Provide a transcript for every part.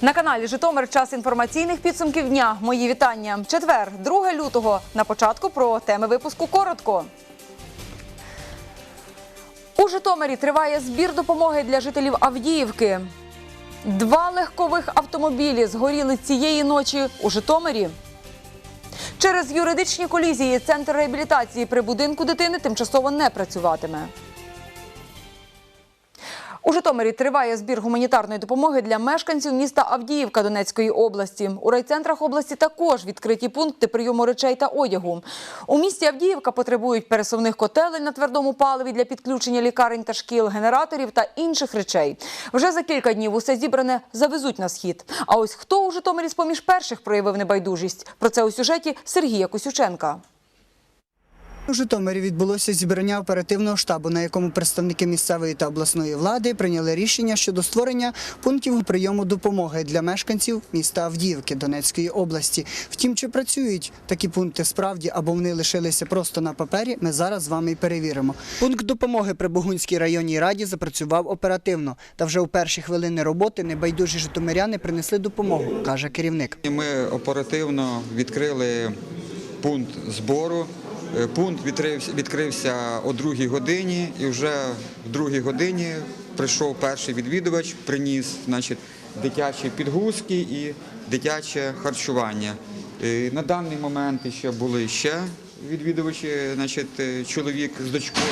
На каналі Житомир час інформаційних підсумків дня. Мої вітання. Четвер, 2 лютого. На початку про теми випуску коротко. У Житомирі триває збір допомоги для жителів Авдіївки. Два легкових автомобілі згоріли цієї ночі у Житомирі. Через юридичні колізії центр реабілітації при будинку дитини тимчасово не працюватиме. У Житомирі триває збір гуманітарної допомоги для мешканців міста Авдіївка Донецької області. У райцентрах області також відкриті пункти прийому речей та одягу. У місті Авдіївка потребують пересувних котелень на твердому паливі для підключення лікарень та шкіл, генераторів та інших речей. Вже за кілька днів усе зібране завезуть на схід. А ось хто у Житомирі з поміж перших проявив небайдужість? Про це у сюжеті Сергія Косюченка. У Житомирі відбулося зібрання оперативного штабу, на якому представники місцевої та обласної влади прийняли рішення щодо створення пунктів прийому допомоги для мешканців міста Авдіївки Донецької області. Втім, чи працюють такі пункти справді або вони лишилися просто на папері, ми зараз з вами і перевіримо. Пункт допомоги при Бугунській районній раді запрацював оперативно. Та вже у перші хвилини роботи небайдужі житомиряни принесли допомогу, каже керівник. Ми оперативно відкрили пункт збору. Е, Пункт відкрився, о другій годині, і вже в другій годині прийшов перший відвідувач, приніс значить, дитячі підгузки і дитяче харчування. І На даний момент ще були ще відвідувачі, значить, е, чоловік з дочкою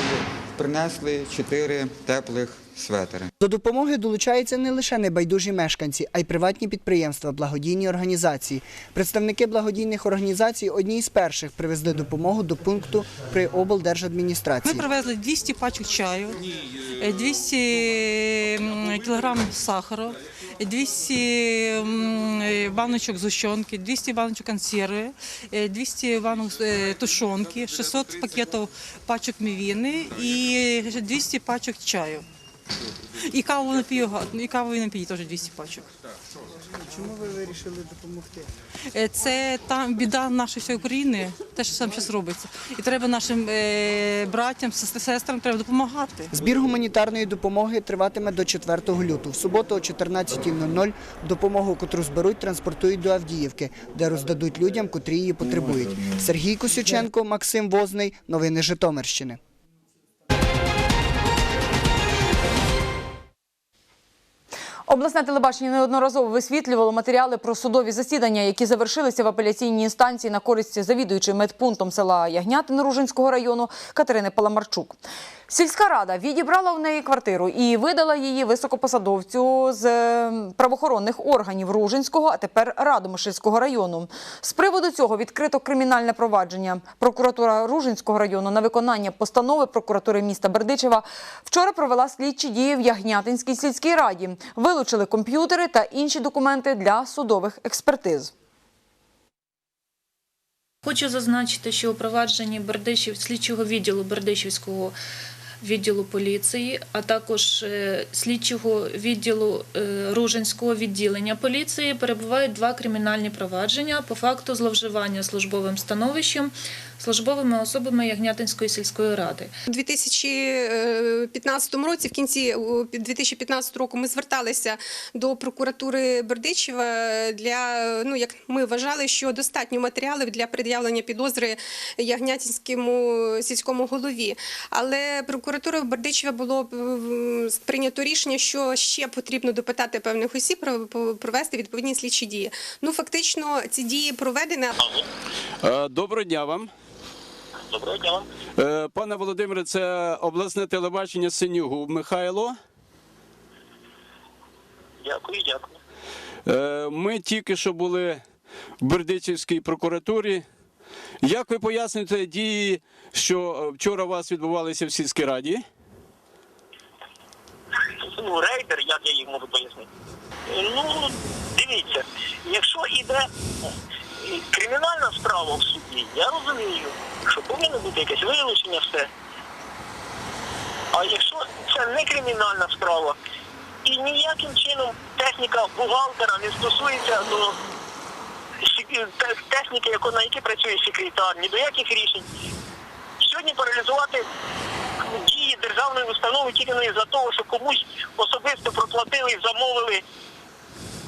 принесли чотири теплих светери. До допомоги долучаються не лише небайдужі мешканці, а й приватні підприємства, благодійні організації. Представники благодійних організацій одні із перших привезли допомогу до пункту при облдержадміністрації. Ми привезли 200 пачок чаю, е, 200 кілограм сахару, 200 е, баночок зущенки, 200 баночок консерви, е, 200 банок е, тушонки, 600 пакетів пачок мівіни і 200 пачок чаю. І каву напію, і кавові напії теж 200 пачок. Чому ви вирішили допомогти? Е, Це та біда нашої всієї України, те, що сам зараз робиться. І треба нашим е, братям, сестрам треба допомагати. Збір гуманітарної допомоги триватиме до 4 лютого. В суботу о 14.00 допомогу, котру зберуть, транспортують до Авдіївки, де роздадуть людям, котрі її потребують. Сергій Косюченко, Максим Возний. Новини Житомирщини. Обласне телебачення неодноразово висвітлювало матеріали про судові засідання, які завершилися в апеляційній інстанції на користь завідуючої медпунктом села Ягнятин Ружинського району Катерини Паламарчук. Сільська рада відібрала в неї квартиру і видала її високопосадовцю з е, правоохоронних органів Ружинського, а тепер Радомишльського району. З приводу цього відкрито кримінальне провадження. Прокуратура Ружинського району на виконання постанови прокуратури міста Бердичева вчора провела слідчі дії в Ягнятинській сільській раді. Вилучили комп'ютери та інші документи для судових експертиз. Хочу зазначити, що у провадженні Бердичів слідчого відділу Бердичівського відділу поліції, а також е, слідчого відділу е, Ружинського відділення поліції перебувають два кримінальні провадження по факту зловживання службовим становищем службовими особами Ягнятинської сільської ради. У 2015 році, в кінці у 2015 року, ми зверталися до прокуратури Бердичева для ну як ми вважали, що достатньо матеріалів для пред'явлення підозри Ягнятинському сільському голові. Але прокуратура Бердичева було м, прийнято рішення, що ще потрібно допитати певних осіб, про- провести відповідні слідчі дії. Ну фактично, ці дії проведені. Е, Доброго дня вам. Доброго дня вам. Е, Пане Володимире, це обласне телебачення Синюгу Михайло. Дякую, дякую. Е, Ми тільки що були в Бердичівській прокуратурі. Як ви поясните дії, що вчора у вас відбувалися в сільській раді? Ну, рейдер, як я їх можу пояснити. Ну, дивіться, якщо йде е, кримінальна справа в суді, я розумію, що повинно бути якесь вилучення, все. А якщо це не кримінальна справа, і ніяким чином техніка бухгалтера не стосується до техніки, на якій працює секретар, ні до яких рішень. Сьогодні паралізувати дії державної установи тільки не за того, що комусь особисто проплатили замовили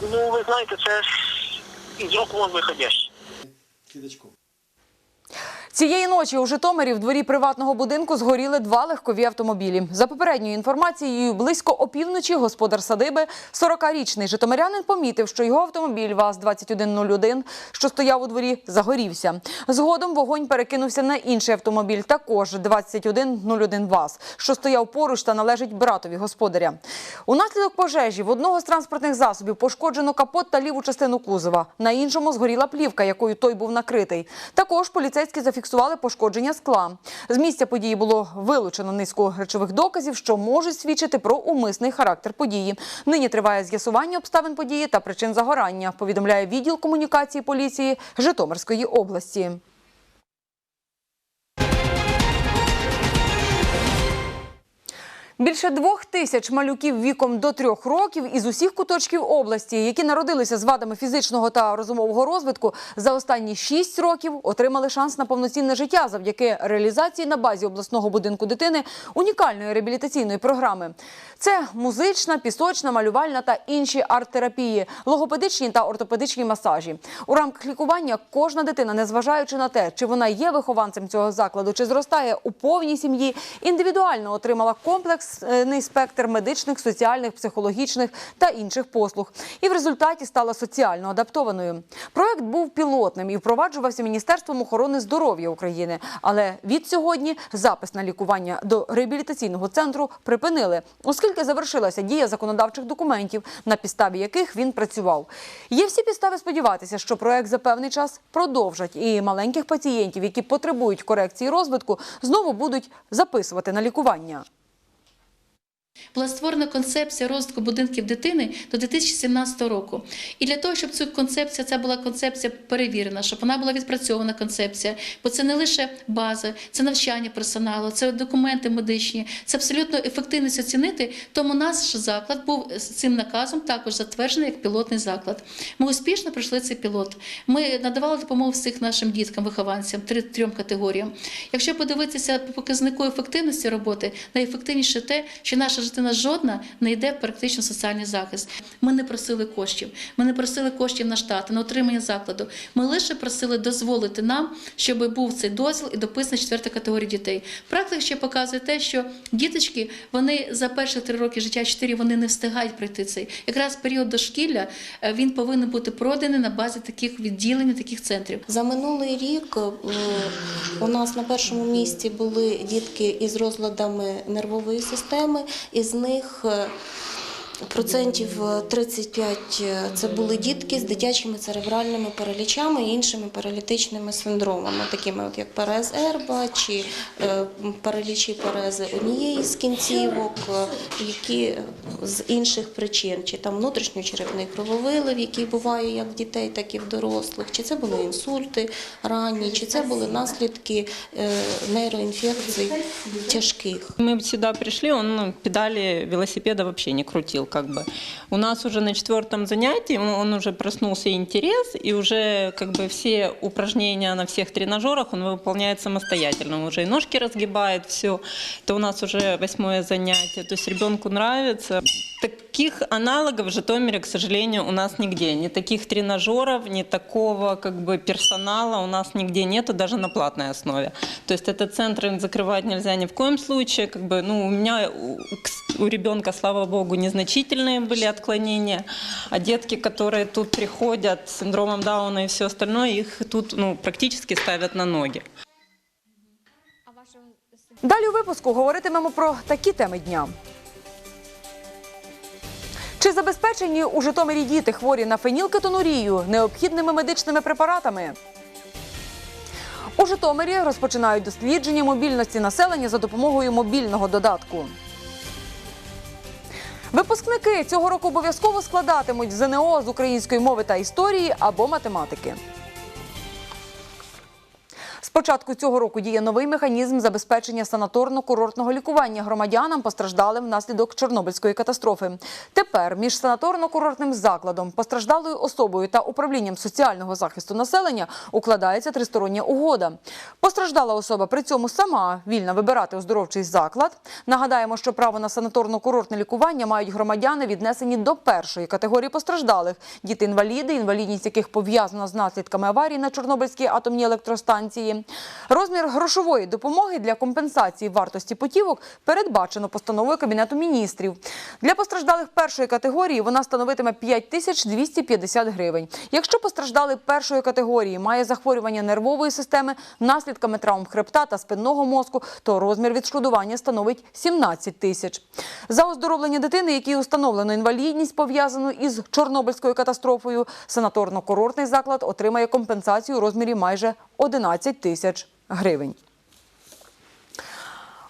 Ну, ви знаєте, це з рук вон виходяще. que dedicou? Цієї ночі у Житомирі в дворі приватного будинку згоріли два легкові автомобілі. За попередньою інформацією, близько опівночі господар садиби, 40-річний житомирянин, помітив, що його автомобіль ВАЗ-2101, що стояв у дворі, загорівся. Згодом вогонь перекинувся на інший автомобіль, також 2101 ВАЗ, що стояв поруч та належить братові господаря. Унаслідок пожежі в одного з транспортних засобів пошкоджено капот та ліву частину кузова. На іншому згоріла плівка, якою той був накритий. Також поліцейські зафіксували пошкодження скла. З місця події було вилучено низку речових доказів, що можуть свідчити про умисний характер події. Нині триває з'ясування обставин події та причин загорання. Повідомляє відділ комунікації поліції Житомирської області. Більше двох тисяч малюків віком до трьох років із усіх куточків області, які народилися з вадами фізичного та розумового розвитку, за останні шість років отримали шанс на повноцінне життя завдяки реалізації на базі обласного будинку дитини унікальної реабілітаційної програми. Це музична, пісочна, малювальна та інші арт-терапії, логопедичні та ортопедичні масажі. У рамках лікування кожна дитина, незважаючи на те, чи вона є вихованцем цього закладу, чи зростає у повній сім'ї, індивідуально отримала комплексний спектр медичних, соціальних, психологічних та інших послуг. І в результаті стала соціально адаптованою. Проект був пілотним і впроваджувався Міністерством охорони здоров'я України. Але від сьогодні запис на лікування до реабілітаційного центру припинили, оскільки завершилася дія законодавчих документів, на підставі яких він працював. Є всі підстави сподіватися, що проект за певний час продовжать, і маленьких пацієнтів, які потребують корекції розвитку, знову будуть записувати на лікування. Була створена концепція розвитку будинків дитини до 2017 року. І для того, щоб цю концепцію, це була концепція перевірена, щоб вона була відпрацьована концепція, бо це не лише база, це навчання персоналу, це документи медичні, це абсолютно ефективність оцінити. Тому наш заклад був цим наказом також затверджений як пілотний заклад. Ми успішно пройшли цей пілот. Ми надавали допомогу всіх нашим діткам, вихованцям, трьом категоріям. Якщо подивитися по показнику ефективності роботи, найефективніше те, що наша дитина жодна не йде в практично соціальний захист. Ми не просили коштів, ми не просили коштів на штати, на отримання закладу. Ми лише просили дозволити нам, щоб був цей дозвіл і дописана четверта категорія дітей. Практика ще показує те, що діточки вони за перші три роки життя, чотири вони не встигають пройти цей. Якраз період дошкілля е, він повинен бути проданий на базі таких відділень, таких центрів. За минулий рік е, у нас на першому місці були дітки із розладами нервової системи, із них е, Процентів е, 35 – це були дітки з дитячими церебральними паралічами і іншими паралітичними синдромами, такими от як парез Ерба чи е, паралічі парези однієї з кінцівок, е, які з інших причин, чи там внутрішньочерепний крововилив, який буває як в дітей, так і в дорослих, чи це були інсульти ранні, чи це були наслідки е, нейроінфекцій тяжких. Мы сюда пришли, он ну, педали велосипеда вообще не крутил, как бы. У нас уже на четвертом занятии он он уже проснулся интерес, и уже как бы все упражнения на всех тренажерах он выполняет самостоятельно. Он уже и ножки разгибает, все. Это у нас уже восьмое занятие. То есть ребенку нравится. Таких аналогов в Житомире, к сожалению, у нас нигде. Ни таких тренажеров, ни такого как бы персонала у нас нигде нету, даже на платной основе. То есть этот центр закрывать нельзя ни в коем случае. Как бы, ну, у меня у, к- у ребенка, слава богу, незначительные были отклонения, а детки, которые тут приходят с синдромом Дауна и все остальное, их тут ну, практически ставят на ноги. Далі у випуску говоритимемо про такі теми дня. Чи забезпечені у Житомирі діти хворі на фенілкетонурію необхідними медичними препаратами? У Житомирі розпочинають дослідження мобільності населення за допомогою мобільного додатку. Випускники цього року обов'язково складатимуть ЗНО з української мови та історії або математики. Початку цього року діє новий механізм забезпечення санаторно-курортного лікування громадянам, постраждалим внаслідок Чорнобильської катастрофи. Тепер між санаторно-курортним закладом, постраждалою особою та управлінням соціального захисту населення укладається тристороння угода. Постраждала особа при цьому сама вільна вибирати оздоровчий заклад. Нагадаємо, що право на санаторно-курортне лікування мають громадяни, віднесені до першої категорії постраждалих – діти-інваліди, інвалідність яких пов'язана з наслідками аварії на Чорнобильській атомній електростанції. Розмір грошової допомоги для компенсації вартості путівок передбачено постановою Кабінету міністрів. Для постраждалих першої категорії вона становитиме 5250 гривень. Якщо постраждалий першої категорії має захворювання нервової системи наслідками травм хребта та спинного мозку, то розмір відшкодування становить 17 тисяч. За оздоровлення дитини, якій установлено інвалідність, пов'язану із Чорнобильською катастрофою, санаторно-курортний заклад отримає компенсацію у розмірі майже 11 тисяч гривень.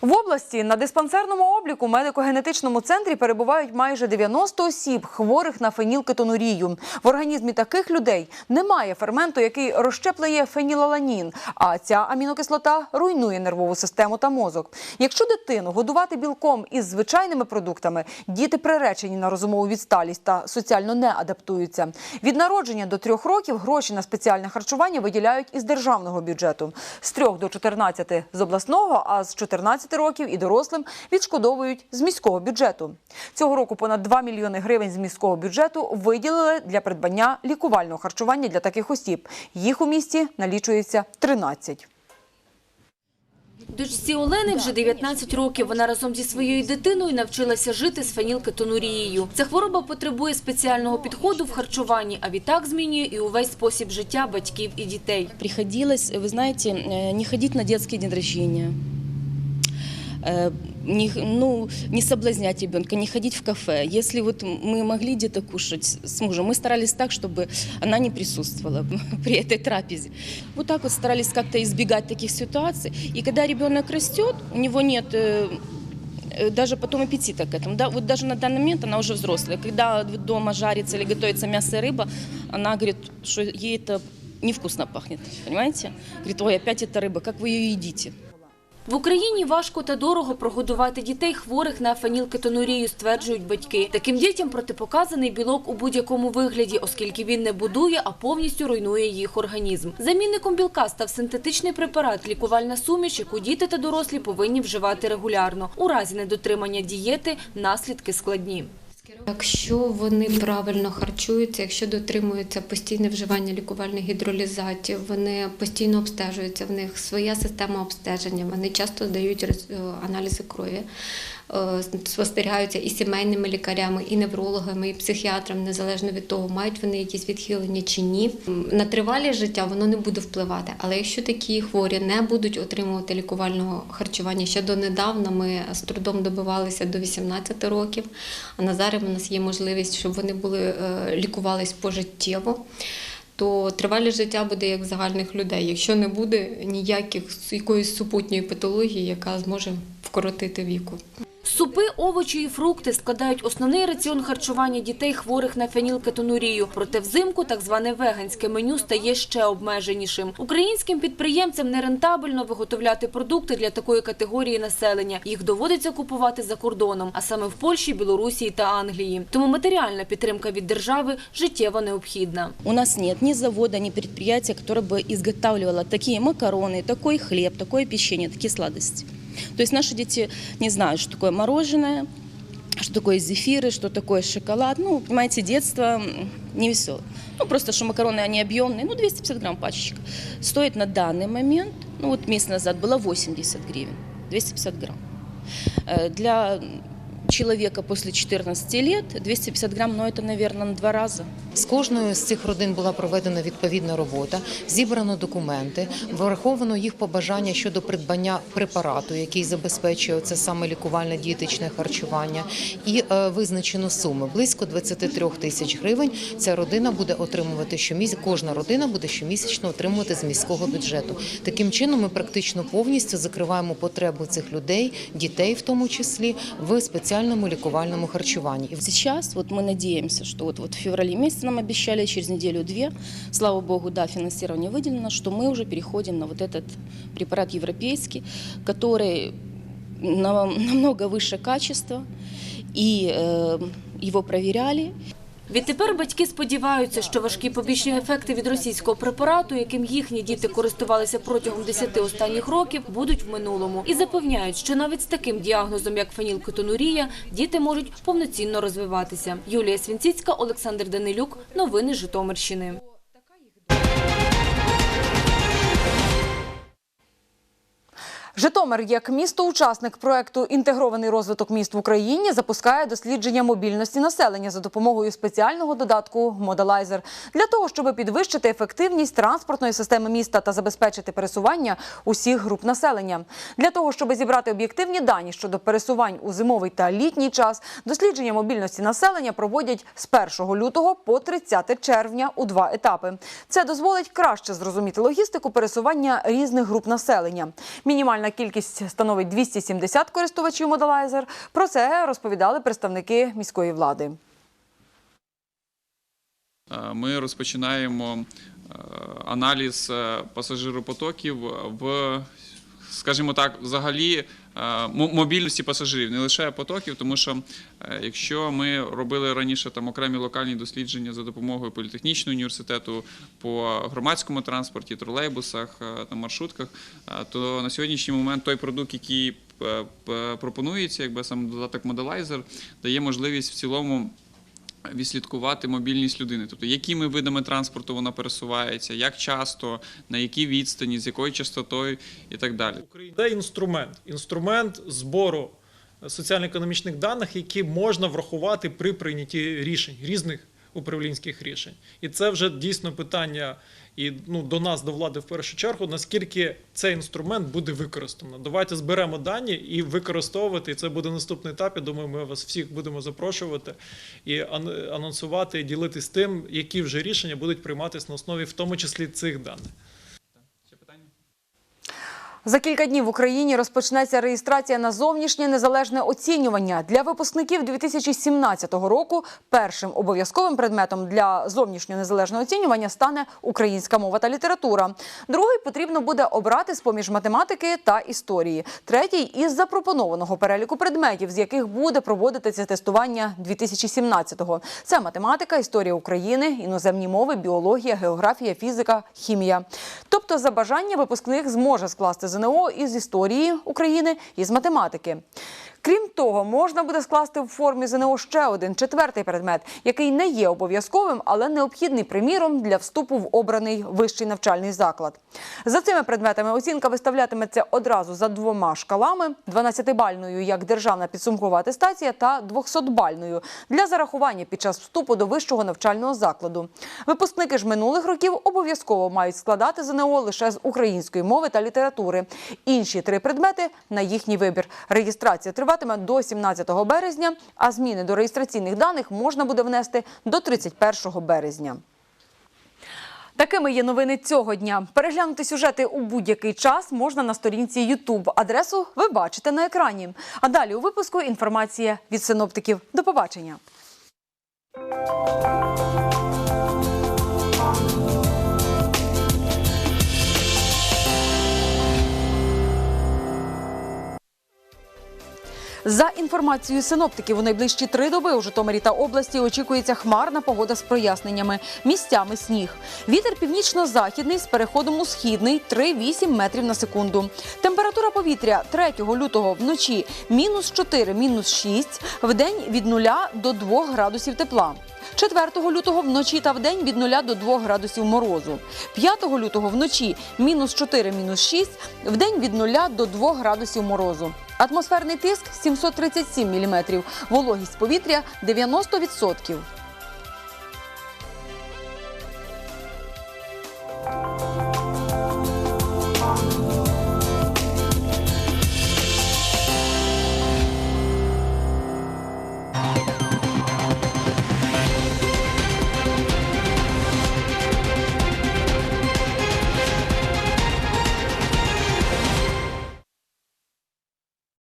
В області на диспансерному обліку медико-генетичному центрі перебувають майже 90 осіб, хворих на фенілкетонурію. В організмі таких людей немає ферменту, який розщеплює фенілаланін, а ця амінокислота руйнує нервову систему та мозок. Якщо дитину годувати білком із звичайними продуктами, діти приречені на розумову відсталість та соціально не адаптуються. Від народження до трьох років гроші на спеціальне харчування виділяють із державного бюджету. З трьох до 14 – з обласного, а з 14 років і дорослим відшкодовують з міського бюджету. Цього року понад 2 мільйони гривень з міського бюджету виділили для придбання лікувального харчування для таких осіб. Їх у місті налічується 13. Дочці Олени вже 19 років. Вона разом зі своєю дитиною навчилася жити з фенілкетонурією. Ця хвороба потребує спеціального підходу в харчуванні, а відтак змінює і увесь спосіб життя батьків і дітей. Приходилось, вы знаете, э, не ходить на детские день рождения, э, не, ну, не соблазнять ребенка, не ходить в кафе. Если вот мы могли где-то кушать с мужем, мы старались так, чтобы она не присутствовала при этой трапезе. Вот так вот старались как-то избегать таких ситуаций. И когда ребенок растет, у него нет э, э, даже потом аппетита к этому. Да? Вот даже на данный момент она уже взрослая. Когда вот дома жарится или готовится мясо и рыба, она говорит, что ей это невкусно пахнет, понимаете? Говорит, ой, опять эта рыба, как вы ее едите? В Україні важко та дорого прогодувати дітей хворих на фенілкетонурію, стверджують батьки. Таким дітям протипоказаний білок у будь-якому вигляді, оскільки він не будує, а повністю руйнує їх організм. Замінником білка став синтетичний препарат, лікувальна суміш, яку діти та дорослі повинні вживати регулярно. У разі недотримання дієти наслідки складні. Якщо вони правильно харчуються, якщо дотримуються постійне вживання лікувальних гідролізатів, вони постійно обстежуються, в них своя система обстеження, вони часто дають е, аналізи крові, е, спостерігаються і сімейними лікарями, і неврологами, і психіатрами, незалежно від того, мають вони якісь відхилення чи ні. На тривалість життя воно не буде впливати. Але якщо такі хворі не будуть отримувати лікувального харчування, ще донедавна ми з трудом добивалися до 18 років, а на зараз у нас є можливість, щоб вони були е, лікувались пожиттєво. То тривалість життя буде як загальних людей, якщо не буде ніяких якоїсь супутньої патології, яка зможе вкоротити віку. Супи, овочі і фрукти складають основний раціон харчування дітей хворих на фенілкетонурію. Проте взимку так зване веганське меню стає ще обмеженішим. Українським підприємцям нерентабельно виготовляти продукти для такої категорії населення. Їх доводиться купувати за кордоном, а саме в Польщі, Білорусі та Англії. Тому матеріальна підтримка від держави життєво необхідна. У нас нет ни завода, ни предприятия, которое бы изготавливало такие макароны, такой хлеб, такое печенье, такие сладости. То есть наши дети не знают, что такое мороженое, что такое зефиры, что такое шоколад. Ну, понимаете, детство м, невеселое. Ну, просто что макароны, они объемные, ну, 250 грамм пачечка. Стоит на данный момент, ну, вот месяц назад было 80 гривен, 250 грамм. Э, Для человека после 14 лет 250 грамм, ну, наверное, на два раза. З кожною з цих родин була проведена відповідна робота, зібрано документи, враховано їх побажання щодо придбання препарату, який забезпечує це саме лікувальне дієтичне харчування, і е, визначено суми близько 23 тисяч гривень. Ця родина буде отримувати щомісяця, кожна родина буде щомісячно отримувати з міського бюджету. Таким чином, ми практично повністю закриваємо потребу цих людей, дітей в тому числі, в спеціальній спеціальному лікувальному харчуванні. І Сейчас вот мы надеемся, что вот, вот в феврале месяце нам обещали, через неделю-две, слава богу, да, финансирование выделено, что мы уже переходим на вот этот препарат европейский, который на- намного выше качества, и э, его проверяли, Відтепер батьки сподіваються, що важкі побічні ефекти від російського препарату, яким їхні діти користувалися протягом 10 останніх років, будуть в минулому. І запевняють, що навіть з таким діагнозом, як фенілкетонурія, діти можуть повноцінно розвиватися. Юлія Свінціцька, Олександр Данилюк. Новини Житомирщини. Житомир, як місто-учасник проекту Інтегрований розвиток міст в Україні, запускає дослідження мобільності населення за допомогою спеціального додатку Модалайзер для того, щоб підвищити ефективність транспортної системи міста та забезпечити пересування усіх груп населення. Для того, щоб зібрати об'єктивні дані щодо пересувань у зимовий та літній час, дослідження мобільності населення проводять з 1 лютого по 30 червня у два етапи. Це дозволить краще зрозуміти логістику пересування різних груп населення. Мінімальна кількість становить 270 користувачів Модалайзер. Про це розповідали представники міської влади. Е, Ми розпочинаємо е, аналіз е, пасажиропотоків в, скажімо так, взагалі е, мобільності пасажирів, не лише потоків, тому що е, якщо ми робили раніше там окремі локальні дослідження за допомогою політехнічного університету по громадському транспорті, тролейбусах та маршрутках, е, то на сьогоднішній момент той продукт, який пропонується, якби сам додаток Modalizer, дає можливість в цілому відслідкувати мобільність людини, тобто якими видами транспорту вона пересувається, як часто, на якій відстані, з якою частотою і так далі. Це інструмент. Інструмент збору соціально-економічних даних, які можна врахувати при прийнятті рішень, різних управлінських рішень. І це вже дійсно питання і ну, до нас, до влади в першу чергу, наскільки цей інструмент буде використано. Давайте зберемо дані і використовувати. І це буде наступний етап. Я думаю, ми вас всіх будемо запрошувати і ан- анонсувати, і ділитись тим, які вже рішення будуть прийматися на основі, в тому числі цих даних. За кілька днів в Україні розпочнеться реєстрація на зовнішнє незалежне оцінювання для випускників 2017 року. Першим обов'язковим предметом для зовнішнього незалежного оцінювання стане українська мова та література. Другий потрібно буде обрати з поміж математики та історії. Третій із запропонованого переліку предметів, з яких буде проводитися тестування 2017-го. Це математика, історія України, іноземні мови, біологія, географія, фізика, хімія. Тобто, за бажання випускник зможе скласти ЗНО із історії України і з математики. Крім того, можна буде скласти в формі ЗНО ще один четвертий предмет, який не є обов'язковим, але необхідний приміром для вступу в обраний вищий навчальний заклад. За цими предметами оцінка виставлятиметься одразу за двома шкалами: 12-бальною як державна підсумкова атестація та 200-бальною для зарахування під час вступу до вищого навчального закладу. Випускники ж минулих років обов'язково мають складати ЗНО лише з української мови та літератури. Інші три предмети на їхній вибір. Реєстрація триватиме до 17 березня, а зміни до реєстраційних даних можна буде внести до 31 березня. Такими є новини цього дня. Переглянути сюжети у будь-який час можна на сторінці YouTube. Адресу ви бачите на екрані. А далі у випуску інформація від синоптиків. До побачення. За інформацією синоптиків, у найближчі три доби у Житомирі та області очікується хмарна погода з проясненнями. Місцями сніг. Вітер північно-західний з переходом у східний 3-8 метрів на секунду. Температура повітря 3 лютого вночі мінус 4, мінус 6, вдень від 0 до 2 градусів тепла. 4 лютого вночі та вдень від 0 до 2 градусів морозу. 5 лютого вночі мінус 4, мінус 6, вдень від 0 до 2 градусів морозу. Атмосферний тиск 737 міліметрів, вологість повітря 90%.